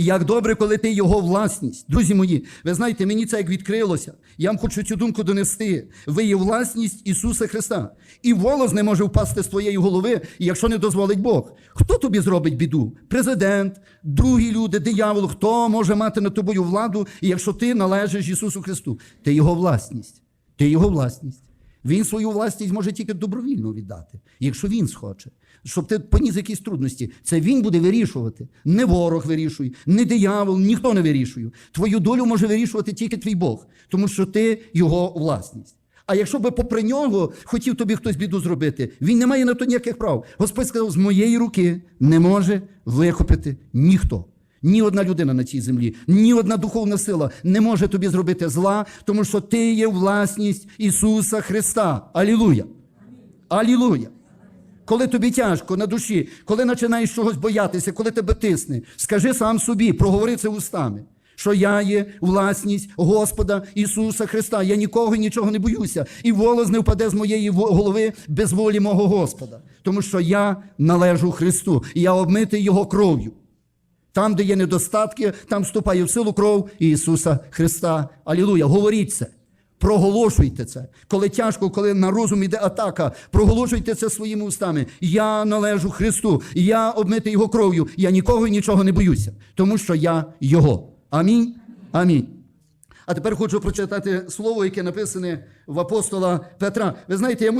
Як добре, коли ти його власність. Друзі мої, ви знаєте, мені це як відкрилося. Я вам хочу цю думку донести. Ви є власність Ісуса Христа. І волос не може впасти з твоєї голови, якщо не дозволить Бог. Хто тобі зробить біду? Президент, другі люди, диявол, хто може мати над тобою владу, якщо ти належиш Ісусу Христу? Ти його власність. Ти його власність. Він свою власність може тільки добровільно віддати, якщо він схоче. Щоб ти поніс якісь трудності, це він буде вирішувати. Не ворог вирішує, не диявол, ніхто не вирішує. Твою долю може вирішувати тільки твій Бог, тому що ти його власність. А якщо би попри нього хотів тобі хтось біду зробити, він не має на то ніяких прав. Господь сказав, з моєї руки не може вихопити ніхто. Ні одна людина на цій землі, ні одна духовна сила не може тобі зробити зла, тому що ти є власність Ісуса Христа. Алілуя! Алілуя! Коли тобі тяжко на душі, коли починаєш чогось боятися, коли тебе тисне, скажи сам собі, проговори це устами, що я є власність Господа Ісуса Христа. Я нікого і нічого не боюся, і волос не впаде з моєї голови без волі мого Господа, тому що я належу Христу, і я обмитий Його кров'ю. Там, де є недостатки, там вступає в силу кров Ісуса Христа. Алілуя! Говоріть це. Проголошуйте це. Коли тяжко, коли на розум іде атака, проголошуйте це своїми устами. Я належу Христу, я обмитий Його кров'ю, я нікого і нічого не боюся, тому що я Його. Амінь. Амінь. А тепер хочу прочитати слово, яке написане в апостола Петра. Ви знаєте, я